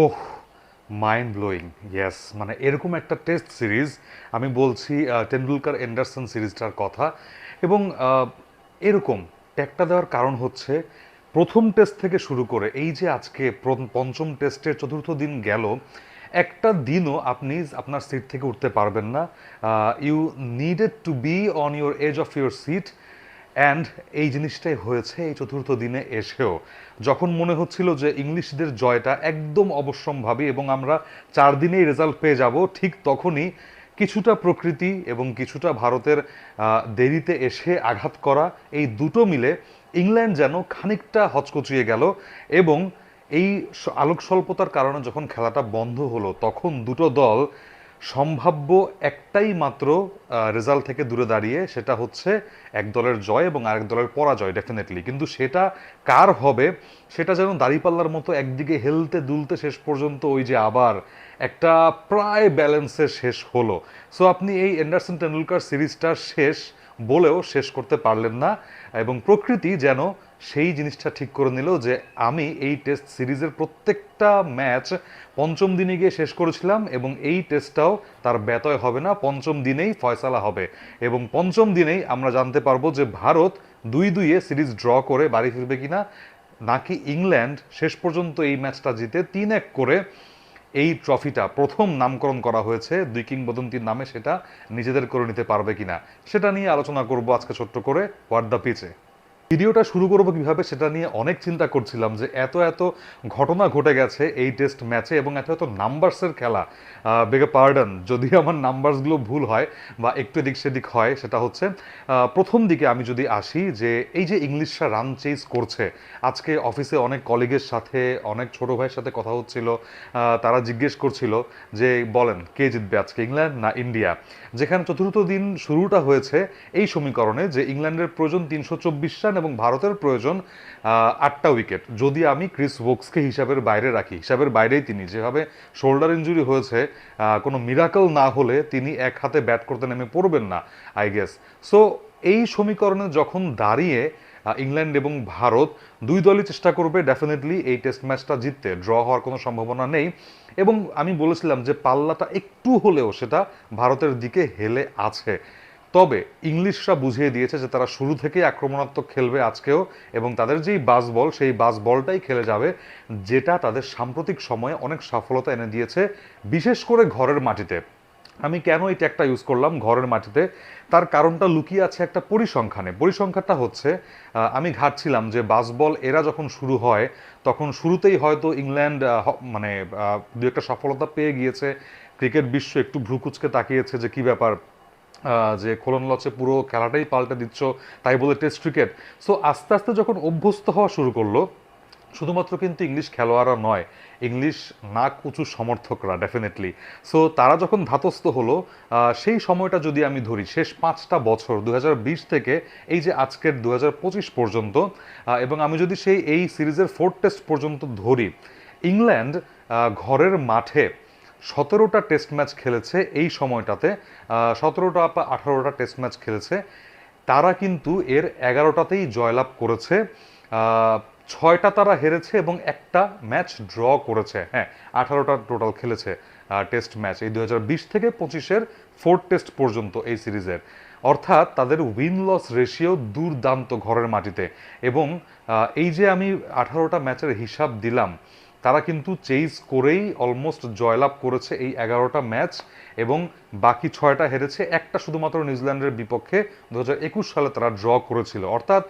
ওহ mind blowing yes মানে এরকম একটা টেস্ট সিরিজ আমি বলছি টেন্ডুলকার এন্ডারসন সিরিজটার কথা। এবং এরকম ট্যাগটা দেওয়ার কারণ হচ্ছে, প্রথম টেস্ট থেকে শুরু করে, এই যে আজকে পঞ্চম টেস্টের চতুর্থ দিন গেল, একটা দিনও আপনি আপনার সিট থেকে উঠতে পারবেন না। You needed to be on your edge of your seat and এই জিনিসটাই হয়েছে এই চতুর্থ দিনে এসেও। যখন মনে হচ্ছিল যে ইংলিশদের জয়টা একদম অবশ্যম্ভাবী এবং আমরা চার দিনেই রেজাল্ট পেয়ে যাব, ঠিক তখনই কিছুটা প্রকৃতি এবং কিছুটা ভারতের দেরিতে এসে আঘাত করা এই দুটো মিলে ইংল্যান্ড যেন খানিকটা হচকচিয়ে গেল এবং এই স- আলোক স্বল্পতার কারণে যখন খেলাটা বন্ধ হলো, তখন দুটো দল সম্ভাব্য একটাই মাত্র রেজাল্ট থেকে দূরে দাঁড়িয়ে সেটা হচ্ছে এক দলের জয় এবং আরেক দলের পরাজয় ডেফিনেটলি কিন্তু সেটা কার হবে, সেটা যেন দাঁড়িপাল্লার মতো একদিকে হেলতে দুলতে শেষ পর্যন্ত ওই যে আবার একটা প্রায় ব্যালেন্সে শেষ হলো। সো আপনি এই এন্ডারসন টেন্ডুলকার সিরিজটা শেষ বলেও শেষ করতে পারলেন না এবং প্রকৃতি যেন সেই জিনিসটা ঠিক করে নিল যে আমি এই টেস্ট সিরিজের প্রত্যেকটা ম্যাচ পঞ্চম দিনে গিয়ে শেষ করেছিলাম এবং এই টেস্টটাও তার ব্যতয় হবে না, পঞ্চম দিনেই ফয়সালা হবে। এবং পঞ্চম দিনেই আমরা জানতে পারব যে ভারত দুই দুইয়ে সিরিজ ড্র করে বাড়ি ফিরবে কিনা, নাকি ইংল্যান্ড শেষ পর্যন্ত এই ম্যাচটা জিতে তিন এক করে এই ট্রফিটা প্রথম নামকরণ করা হয়েছে, দুই কিংবদন্তির নামে সেটা নিজেদের করে নিতে পারবে কিনা, সেটা নিয়ে আলোচনা করব আজকে ছোট্ট করে হোয়াট দ্য পিচে ভিডিওটা শুরু করব কীভাবে সেটা নিয়ে অনেক চিন্তা করছিলাম যে এত এত ঘটনা ঘটে গেছে এই টেস্ট ম্যাচে এবং এত এত নাম্বারসের খেলা। বেগে পার্ডন যদি আমার নাম্বারসগুলো ভুল হয় বা একটু এদিক সেদিক হয়, সেটা হচ্ছে প্রথম দিকে আমি যদি আসি যে এই যে ইংলিশরা রান চেজ করছে, আজকে অফিসে অনেক কলিগের সাথে, অনেক ছোট ভাইয়ের সাথে কথা হচ্ছিল তারা জিজ্ঞেস করছিল যে বলেন, কে জিতবে আজকে, ইংল্যান্ড না ইন্ডিয়া? যেখানে চতুর্থ দিন শুরুটা হয়েছে এই সমীকরণে যে ইংল্যান্ডের প্রয়োজন তিনশো চব্বিশ রান এবং ভারতের প্রয়োজন আটটা উইকেট। যদি আমি ক্রিস ভোক্সকে হিসাবের বাইরে রাখি, হিসাবের বাইরেই তিনি, যেভাবে শোল্ডার ইঞ্জুরি হয়েছে কোনো মিরাকল না হলে তিনি এক হাতে ব্যাট করতে নেমে পড়বেন না, আই গেস। সো, এই সমীকরণে যখন দাঁড়িয়ে ইংল্যান্ড এবং ভারত দুই দলই চেষ্টা করবে ডেফিনেটলি এই টেস্ট ম্যাচটা জিততে ড্র হওয়ার কোনো সম্ভাবনা নেই। এবং আমি বলেছিলাম যে পাল্লাটা একটু হলেও সেটা ভারতের দিকে হেলে আছে। তবে ইংলিশরা বুঝিয়ে দিয়েছে যে তারা শুরু থেকেই আক্রমণাত্মক খেলবে আজকেও, এবং তাদের যেই বাস বল, সেই বাস বলটাই খেলে যাবে, যেটা তাদের সাম্প্রতিক সময়ে অনেক সফলতা এনে দিয়েছে, বিশেষ করে ঘরের মাটিতে। আমি কেন এই ট্যাগটা ইউজ করলাম ঘরের মাটিতে? তার কারণটা লুকিয়ে আছে একটা পরিসংখ্যানে। পরিসংখ্যানটা হচ্ছে আমি ঘাটছিলাম যে বাসবল এরা যখন শুরু হয়, তখন শুরুতেই হয়তো ইংল্যান্ড মানে দু একটা সফলতা পেয়ে গিয়েছে। ক্রিকেট বিশ্ব একটু ভ্রুকুচকে তাকিয়েছে যে কি ব্যাপার যে খোলন লচে পুরো খেলাটাই পাল্টে দিচ্ছ, তাই বলে টেস্ট ক্রিকেট সো আস্তে আস্তে যখন অভ্যস্ত হওয়া শুরু করল, শুধুমাত্র কিন্তু ইংলিশ খেলোয়াড়রা নয়, ইংলিশ নাক উঁচু সমর্থকরা ডেফিনেটলি সো তারা যখন ধাতস্থ হলো সেই সময়টা যদি আমি ধরি, শেষ পাঁচটা বছর দু হাজার বিশ থেকে এই যে আজকের দু হাজার পঁচিশ পর্যন্ত এবং আমি যদি সেই এই সিরিজের ফোর্থ টেস্ট পর্যন্ত ধরি, ইংল্যান্ড ঘরের মাঠে সতেরোটা টেস্ট ম্যাচ খেলেছে এই সময়টাতে সতেরোটা বা আঠারোটা টেস্ট ম্যাচ খেলেছে। তারা কিন্তু এর এগারোটাতেই জয়লাভ করেছে ছয়টা তারা হেরেছে এবং একটা ম্যাচ ড্র করেছে। হ্যাঁ আঠারোটা টোটাল খেলেছে টেস্ট ম্যাচ। এই দু হাজার বিশ থেকে পঁচিশের ফোর্থ টেস্ট পর্যন্ত এই সিরিজের। অর্থাৎ তাদের উইন লস রেশিও দুর্দান্ত ঘরের মাটিতে। এবং এই যে আমি আঠারোটা ম্যাচের হিসাব দিলাম তারা কিন্তু চেইজ করেই অলমোস্ট জয়লাভ করেছে এই এগারোটা ম্যাচ এবং বাকি ছয়টা হেরেছে। একটা শুধুমাত্র নিউজিল্যান্ডের বিপক্ষে দু হাজার একুশ সালে তারা ড্র করেছিল। অর্থাৎ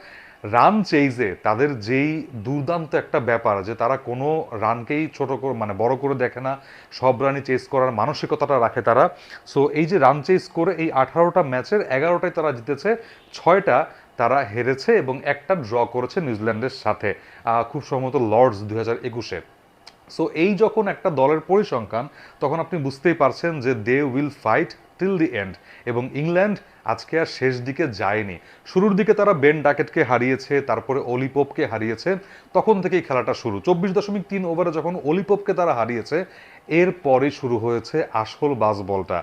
রান চেইজে তাদের যেই দুর্দান্ত একটা ব্যাপার যে তারা কোনো রানকেই ছোট করে মানে বড় করে দেখে না, সব রানই চেস করার মানসিকতাটা রাখে তারা। সো এই যে রান চেস করে এই আঠারোটা ম্যাচের এগারোটায় তারা জিতেছে, ছয়টা তারা হেরেছে এবং একটা ড্র করেছে নিউজিল্যান্ডের সাথে খুব সম্ভবত লর্ডস দু হাজার একুশে। সো এই যখন একটা দলের পরিসংখ্যান, তখন আপনি বুঝতেই পারছেন যে they will fight till the end এবং ইংল্যান্ড আজকে আর শেষ দিকে যায়নি। শুরুর দিকে তারা বেন ডাকেটকে হারিয়েছে, তারপরে অলিপোপকে হারিয়েছে, তখন থেকেই খেলাটা শুরু। চব্বিশ দশমিক তিন ওভারে যখন অলিপোপকে তারা হারিয়েছে এরপরে শুরু হয়েছে আসল বাসবলটা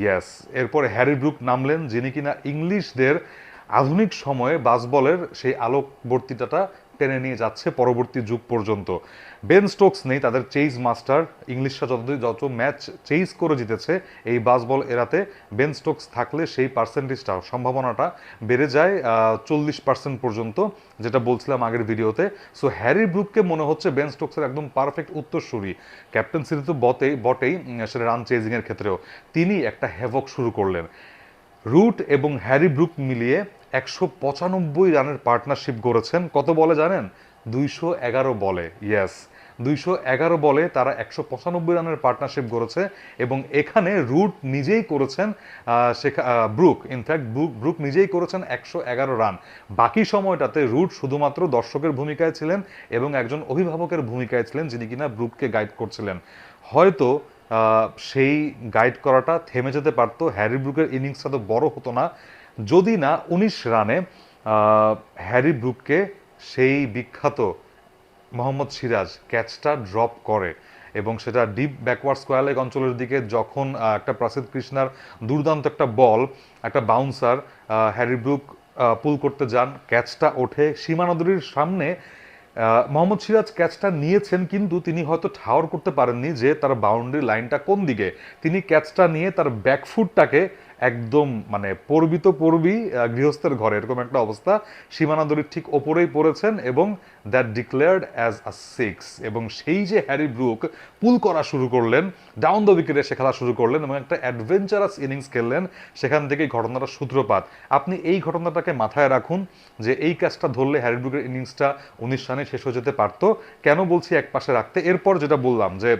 ইয়েস এরপরে হ্যারি ব্রুক নামলেন, যিনি কিনা ইংলিশদের আধুনিক সময়ে বাসবলের সেই আলোকবর্তিতাটা টেনে নিয়ে যাচ্ছে পরবর্তী যুগ পর্যন্ত। বেন স্টোকস নেই, তাদের চেইজ মাস্টার ইংলিশরা যত যত ম্যাচ চেইজ করে জিতেছে, এই বাস বল এরাতে বেন স্টোকস থাকলে সেই পার্সেন্টেজটা, সম্ভাবনাটা বেড়ে যায় চল্লিশ পার্সেন্ট পর্যন্ত, যেটা বলছিলাম আগের ভিডিওতে। সো হ্যারি ব্রুককে মনে হচ্ছে বেন স্টোকসের একদম পারফেক্ট উত্তরসূরি। ক্যাপ্টেন্সিতে তো বটেই বটেই সেটা রান চেজিংয়ের ক্ষেত্রেও। তিনি একটা হ্যাভক শুরু করলেন। রুট এবং হ্যারি ব্রুক মিলিয়ে একশো পঁচানব্বই রানের পার্টনারশিপ গড়েছেন। কত বলে জানেন? দুইশো এগারো বলে ইয়েস দুইশো এগারো বলে তারা একশো পঁচানব্বই রানের পার্টনারশিপ গড়েছে এবং এখানে রুট নিজেই করেছেন সেখা- Brook. In fact Brook Brook নিজেই করেছেন একশো এগারো রান। বাকি সময়টাতে রুট শুধুমাত্র দর্শকের ভূমিকায় ছিলেন এবং একজন অভিভাবকের ভূমিকায় ছিলেন যিনি কিনা ব্রুককে গাইড করছিলেন। হয়তো সেই গাইড করাটা থেমে যেতে পারতো। হ্যারি ব্রুকের ইনিংসটা তো বড় হতো না। যদি না, উনিশ রানে হ্যারি ব্রুককে সেই বিখ্যাত মোহাম্মদ সিরাজ ক্যাচটা ড্রপ করে এবং সেটা ডিপ ব্যাকওয়ার্ড স্কোয়ার অঞ্চলের দিকে যখন একটা প্রসিদ্ধ কৃষ্ণার দুর্দান্ত একটা বল, একটা বাউন্সার হ্যারি ব্রুক পুল করতে যান, ক্যাচটা ওঠে সীমা নদীর সামনে। মোহাম্মদ সিরাজ ক্যাচটা নিয়েছেন কিন্তু তিনি হয়তো ঠাওর করতে পারেননি যে তার বাউন্ডারি লাইনটা কোন দিকে। তিনি ক্যাচটা নিয়ে তার ব্যাকফুটটাকে একদম মানে পড়বি তো গৃহস্থের ঘরে, এরকম একটা অবস্থা। সীমানা সীমানাদরির ঠিক ওপরেই পড়েছেন এবং that declared as a six এবং সেই যে হ্যারি ব্রুক পুল করা শুরু করলেন ডাউন দ্য উইকেটে সে খেলা শুরু করলেন এবং একটা অ্যাডভেঞ্চারাস ইনিংস খেললেন, সেখান থেকেই ঘটনাটা সূত্রপাত। আপনি এই ঘটনাটাকে মাথায় রাখুন যে এই কাজটা ধরলে হ্যারি ব্রুকের ইনিংসটা উনিশ রানে শেষ হয়ে যেতে পারতো। কেন বলছি এক পাশে রাখতে? এরপর যেটা বললাম যে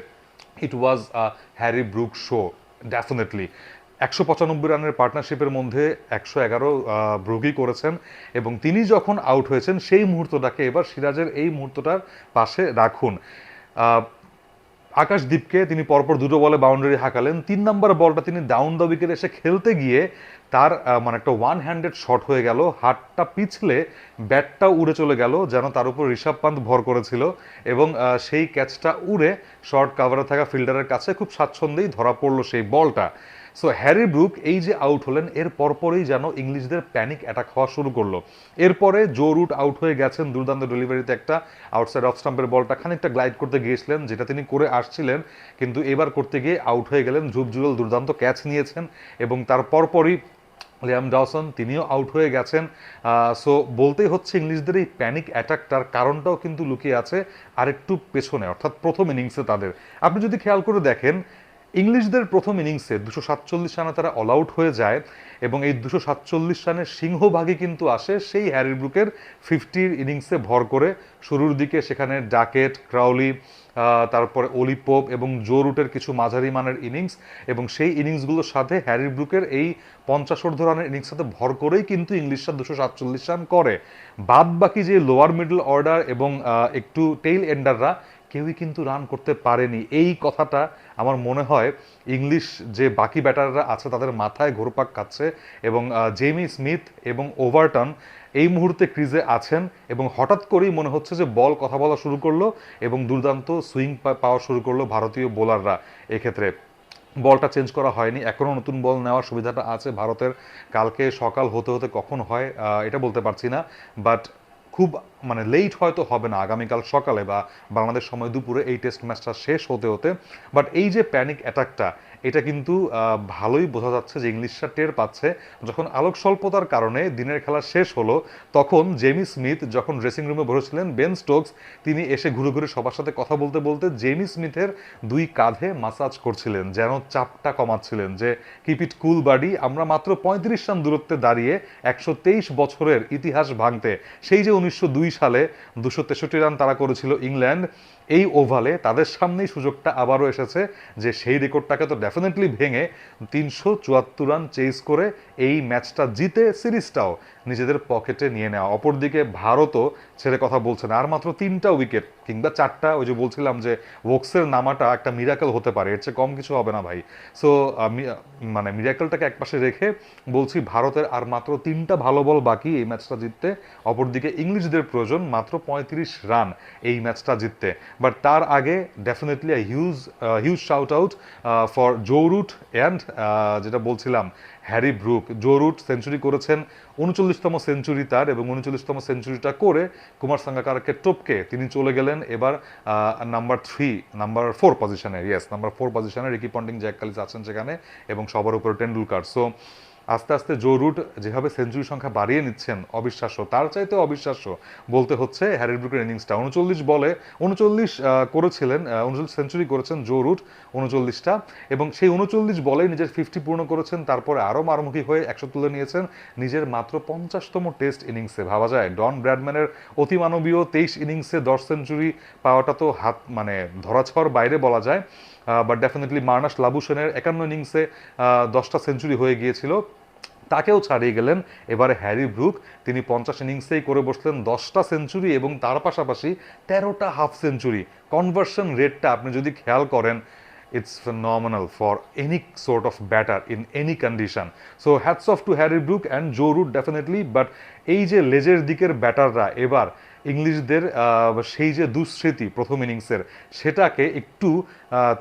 it was a Harry Brook show definitely একশো পঁচানব্বই রানের পার্টনারশিপের মধ্যে একশো এগারো ব্রুগি করেছেন এবং তিনি যখন আউট হয়েছেন, সেই মুহূর্তটাকে এবার সিরাজের এই মুহূর্তটার পাশে রাখুন। আকাশদীপকে তিনি পরপর দুটো বলে বাউন্ডারি হাঁকালেন। তিন নম্বর বলটা তিনি ডাউন দ্য উইকেট এসে খেলতে গিয়ে তার মানে একটা ওয়ান হ্যান্ডেড শট হয়ে গেল। হাতটা পিছলে ব্যাটটা উড়ে চলে গেল, যেন তার উপর ঋষভ পান্ত ভর করেছিল এবং সেই ক্যাচটা উড়ে শর্ট কাভারে থাকা ফিল্ডারের কাছে খুব স্বাচ্ছন্দ্যেই ধরা পড়ল সেই বলটা। সো হ্যারি ব্রুক এই যে আউট হলেন, এর পরপরই যেন ইংলিশদের প্যানিক অ্যাটাক হওয়া শুরু করল। এরপরে জো রুট আউট হয়ে গেছেন দুর্দান্ত ডেলিভারিতে একটা আউটসাইড অফ স্টাম্পের বলটা খানিকটা গ্লাইড করতে গিয়েছিলেন, যেটা তিনি করে আসছিলেন, কিন্তু এবার করতে গিয়ে আউট হয়ে গেলেন ঝুপঝুল দুর্দান্ত ক্যাচ নিয়েছেন এবং তার পরপরই লিয়াম ডawson তিনিও আউট হয়ে গেছেন। সো বলতেই হচ্ছে ইংলিশদের এই প্যানিক অ্যাটাকটার কারণটাও কিন্তু লুকিয়ে আছে আরেকটু পেছনে, অর্থাৎ প্রথম ইনিংসে তাদের। আপনি যদি খেয়াল করে দেখেন ইংলিশদের প্রথম ইনিংসে দুশো সাতচল্লিশ রানে তারা অল আউট হয়ে যায় এবং এই দুশো সাতচল্লিশ রানের সিংহভাগই কিন্তু আসে সেই হ্যারি ব্রুকের ফিফটির ইনিংসে ভর করে। শুরুর দিকে সেখানে ডাকেট, ক্রাউলি তারপরে অলি পোপ এবং জো রুটের কিছু মাঝারি মানের ইনিংস এবং সেই ইনিংসগুলোর সাথে হ্যারি ব্রুকের এই পঞ্চাশ অর্ধ রানের ইনিংস সাথে ভর করেই কিন্তু ইংলিশরা দুশো সাতচল্লিশ রান করে। বাদ বাকি যে লোয়ার মিডল অর্ডার এবং একটু টেইল এন্ডাররা কেউই কিন্তু রান করতে পারেনি। এই কথাটা আমার মনে হয় ইংলিশ যে বাকি ব্যাটাররা আছে তাদের মাথায় ঘোরপাক খাচ্ছে এবং জেমি স্মিথ এবং ওভারটন এই মুহূর্তে ক্রিজে আছেন এবং হঠাৎ করেই মনে হচ্ছে যে বল কথা বলা শুরু করল এবং দুর্দান্ত সুইং পাওয়া শুরু করল ভারতীয় বোলাররা এক্ষেত্রে। বলটা চেঞ্জ করা হয়নি। এখনও নতুন বল নেওয়ার সুবিধাটা আছে ভারতের। কালকে সকাল হতে হতে কখন হয় এটা বলতে পারছি না। বাট খুব মানে লেট হয়তো হবে না আগামীকাল সকালে বা বাংলাদেশ সময় দুপুরে এই টেস্ট ম্যাচটা শেষ হতে হতে। বাট এই যে প্যানিক অ্যাটাকটা এটা কিন্তু ভালোই বোঝা যাচ্ছে যে ইংলিশরা টের পাচ্ছে। যখন আলোক স্বল্পতার কারণে দিনের খেলা শেষ হলো, তখন জেমি স্মিথ যখন ড্রেসিং রুমে বসেছিলেন, বেন স্টোকস তিনি এসে ঘুরে ঘুরে সবার সাথে কথা বলতে বলতে জেমি স্মিথের দুই কাঁধে মাসাজ করছিলেন, যেন চাপটা কমাচ্ছিলেন যে কিপ ইট কুল বাডি আমরা মাত্র পঁয়ত্রিশ রান দূরত্বে দাঁড়িয়ে একশো তেইশ বছরের ইতিহাস ভাঙতে। সেই যে উনিশশো দুই সালে দুশো তেষট্টি রান তারা করেছিল ইংল্যান্ড এই ওভালে তাদের সামনেই সুযোগটা আবারও এসেছে যে সেই রেকর্ডটাকে তো ডেফিনেটলি ভেঙে তিনশো চুয়াত্তর রান চেস করে এই ম্যাচটা জিতে সিরিজটাও নিজেদের পকেটে নিয়ে নেওয়া। অপরদিকে ভারতও ছেড়ে কথা বলছে না। আর মাত্র তিনটা উইকেট কিংবা চারটা, ওই যে বলছিলাম যে ওক্সের নামাটা একটা মিরাকেল হতে পারে। এর চেয়ে কম কিছু হবে না ভাই। সো মানে মিরাকেলটাকে একপাশে রেখে বলছি ভারতের আর মাত্র তিনটা ভালো বল বাকি এই ম্যাচটা জিততে। অপরদিকে ইংলিশদের প্রয়োজন মাত্র পঁয়ত্রিশ রান এই ম্যাচটা জিততে। বাট তার আগে definitely huge huge shout out for Joe Root and যেটা বলছিলাম হ্যারি ব্রুক। জোরুট সেঞ্চুরি করেছেন উনচল্লিশতম সেঞ্চুরি তার এবং উনচল্লিশতম সেঞ্চুরিটা করে কুমার সাঙ্গাকারকে টপকে তিনি চলে গেলেন এবার নাম্বার থ্রি নাম্বার ফোর পজিশনে ইয়েস নাম্বার ফোর পজিশনে রিকি পন্ডিং জ্যাক কালিস আছেন সেখানে এবং সবার উপরে টেন্ডুলকার। সো আস্তে আস্তে জো রুট যেভাবে সেঞ্চুরি সংখ্যা বাড়িয়ে নিচ্ছেন, অবিশ্বাস্য। তার চাইতে অবিশ্বাস্য বলতে হচ্ছে হ্যারি ব্রুকের ইনিংসটা উনচল্লিশ বলে, উনচল্লিশ করেছিলেন উনচল্লিশ সেঞ্চুরি করেছেন জো রুট উনচল্লিশটা এবং সেই উনচল্লিশ বলেই নিজের ফিফটি পূর্ণ করেছেন, তারপরে আরও মারমুখী হয়ে একশো তুলে নিয়েছেন, নিজের মাত্র পঞ্চাশতম টেস্ট ইনিংসে ভাবা যায়, ডন ব্র্যাডম্যানের অতিমানবীয় তেইশ ইনিংসে দশ সেঞ্চুরি পাওয়াটা তো হাত মানে ধরাছোঁয়ার বাইরে বলা যায় বাট ডেফিনেটলি মার্নাস লাবুসেনের একান্ন ইনিংসে দশটা সেঞ্চুরি হয়ে গিয়েছিল। তাকেও ছাড়িয়ে গেলেন। এবারে হ্যারি ব্রুক, তিনি পঞ্চাশ ইনিংসেই করে বসলেন দশটা সেঞ্চুরি এবং তার পাশাপাশি তেরোটা হাফ সেঞ্চুরি। কনভার্সন রেটটা আপনি যদি খেয়াল করেন it's phenomenal for any sort of batter in any condition so hats off to Harry Brook and Joe Root definitely but এই যে লেজের দিকের ব্যাটাররা এবার ইংলিশদের সেই যে দুঃস্মৃতি প্রথম ইনিংসের, সেটাকে একটু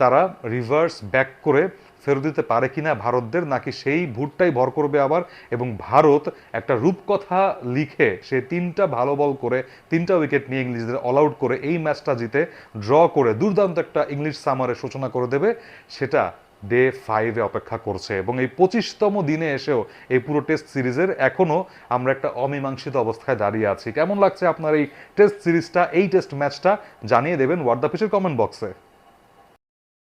তারা রিভার্স ব্যাক করে ফেরত দিতে পারে কিনা ভারতদের, নাকি সেই ভুটটাই ভর করবে আবার? এবং ভারত একটা রূপকথা লিখে সে তিনটা ভালো বল করে, তিনটা উইকেট নিয়ে ইংলিশদের অল আউট করে এই ম্যাচটা জিতে ড্র করে দুর্দান্ত একটা ইংলিশ সামারের সূচনা করে দেবে, সেটা ডে ফাইভে অপেক্ষা করছে। এবং এই পঁচিশতম দিনে এসেও এই পুরো টেস্ট সিরিজের এখনও আমরা একটা অমীমাংসিত অবস্থায় দাঁড়িয়ে আছি। কেমন লাগছে আপনার এই টেস্ট সিরিজটা, এই টেস্ট ম্যাচটা জানিয়ে দেবেন ওয়ার্ড দ্য পিচের কমেন্ট বক্সে